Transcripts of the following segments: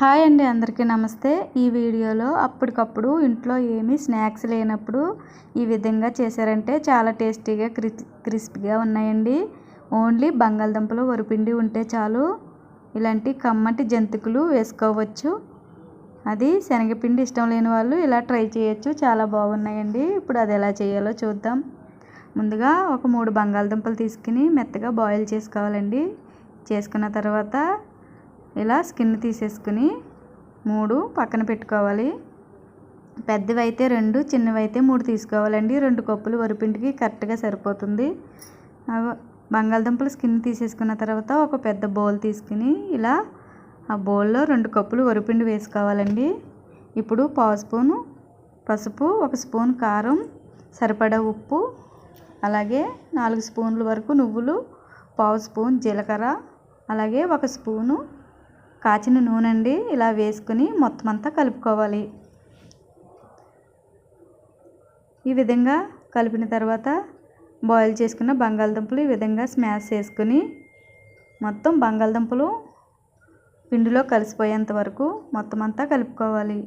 Hi అండి అందరికీ నమస్తే. ఈ వీడియోలో అప్పటికప్పుడు ఇంట్లో ఏమీ స్నాక్స్ లేనప్పుడు ఈ విధంగా చేశారంటే చాలా టేస్టీగా క్రిస్పీగా ఉన్నాయండి. ఓన్లీ బంగాళదుంపలు వరిపిండి ఉంటే చాలు. ఇలాంటి కమ్మటి జంతికలు వేసుకోవచ్చు. అది శనగపిండి ఇష్టం లేని వాళ్ళు ఇలా ట్రై చేయొచ్చు. చాలా బాగున్నాయండి. ఇప్పుడు అది ఎలా చేయాలో చూద్దాం. ముందుగా ఒక మూడు బంగాళదుంపలు తీసుకుని మెత్తగా బాయిల్ చేసుకోవాలండి. చేసుకున్న తర్వాత ఇలా స్కిన్ తీసేసుకుని మూడు పక్కన పెట్టుకోవాలి. పెద్దవి అయితే రెండు చిన్నవి అయితే మూడు తీసుకోవాలండి. రెండు కప్పులు వరిపిండికి కరెక్ట్గా సరిపోతుంది. బంగాళదుంపలు స్కిన్ తీసేసుకున్న తర్వాత ఒక పెద్ద బౌల్ తీసుకుని ఇలా ఆ బౌల్లో రెండు కప్పులు వరిపిండి వేసుకోవాలండి. ఇప్పుడు పావు స్పూను పసుపు ఒక స్పూన్ కారం సరిపడా ఉప్పు అలాగే నాలుగు స్పూన్ల వరకు నువ్వులు పావు స్పూన్ జీలకర్ర అలాగే ఒక స్పూను కాచిన నూనె అండి ఇలా వేసుకుని మొత్తం అంతా కలుపుకోవాలి. ఈ విధంగా కలిపిన తర్వాత బాయిల్ చేసుకున్న బంగాళదుంపలు ఈ విధంగా స్మాష్ చేసుకుని మొత్తం బంగాళదుంపలు పిండిలో కలిసిపోయేంత వరకు మొత్తం అంతా కలుపుకోవాలి.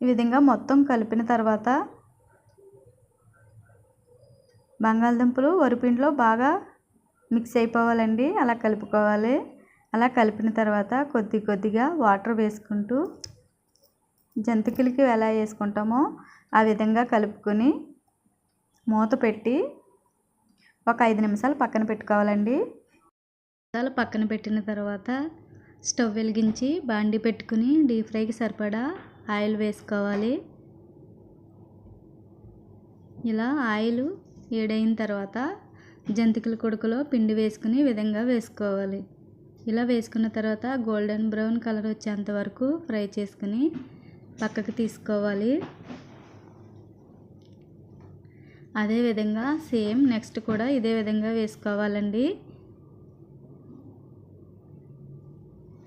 ఈ విధంగా మొత్తం కలిపిన తర్వాత బంగాళదుంపలు వరిపిండిలో బాగా మిక్స్ అయిపోవాలండి అలా కలుపుకోవాలి. అలా కలిపిన తర్వాత కొద్ది కొద్దిగా వాటర్ వేసుకుంటూ జంతికలకి ఎలా వేసుకుంటామో ఆ విధంగా కలుపుకొని మూత పెట్టి ఒక ఐదు నిమిషాలు పక్కన పెట్టుకోవాలండి. నిమిషాలు పక్కన పెట్టిన తర్వాత స్టవ్ వెలిగించి బాండి పెట్టుకుని డీప్ ఫ్రైకి సరిపడా ఆయిల్ వేసుకోవాలి. ఇలా ఆయిల్ వేడైన తర్వాత జంతికల కొడుకులో పిండి వేసుకుని విధంగా వేసుకోవాలి. ఇలా వేసుకున్న తర్వాత గోల్డెన్ బ్రౌన్ కలర్ వచ్చేంత వరకు ఫ్రై చేసుకుని పక్కకు తీసుకోవాలి. అదేవిధంగా సేమ్ నెక్స్ట్ కూడా ఇదే విధంగా వేసుకోవాలండి.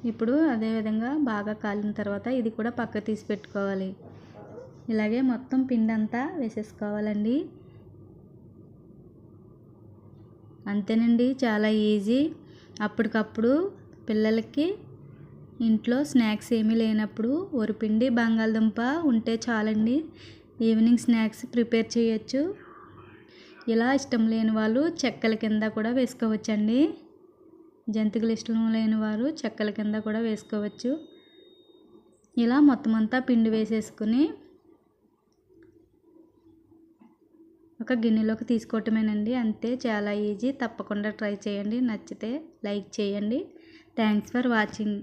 ఇప్పుడు అదేవిధంగా బాగా కాలిన తర్వాత ఇది కూడా పక్క తీసి పెట్టుకోవాలి. ఇలాగే మొత్తం పిండి అంతా వేసేసుకోవాలండి. అంతేనండి చాలా ఈజీ. అప్పటికప్పుడు పిల్లలకి ఇంట్లో స్నాక్స్ ఏమీ లేనప్పుడు వరిపిండి బంగాళదుంప ఉంటే చాలండి. ఈవినింగ్ స్నాక్స్ ప్రిపేర్ చేయొచ్చు. ఇలా ఇష్టం లేని వాళ్ళు చెక్కల కింద కూడా వేసుకోవచ్చండి. జంతికలు ఇష్టం లేని వారు చెక్కల కింద కూడా వేసుకోవచ్చు. ఇలా మొత్తం అంతా పిండి వేసేసుకుని ఒక గిన్నెలోకి తీసుకోవటమేనండి. అంతే చాలా ఈజీ. తప్పకుండా ట్రై చేయండి. నచ్చితే లైక్ చేయండి. Thanks for watching.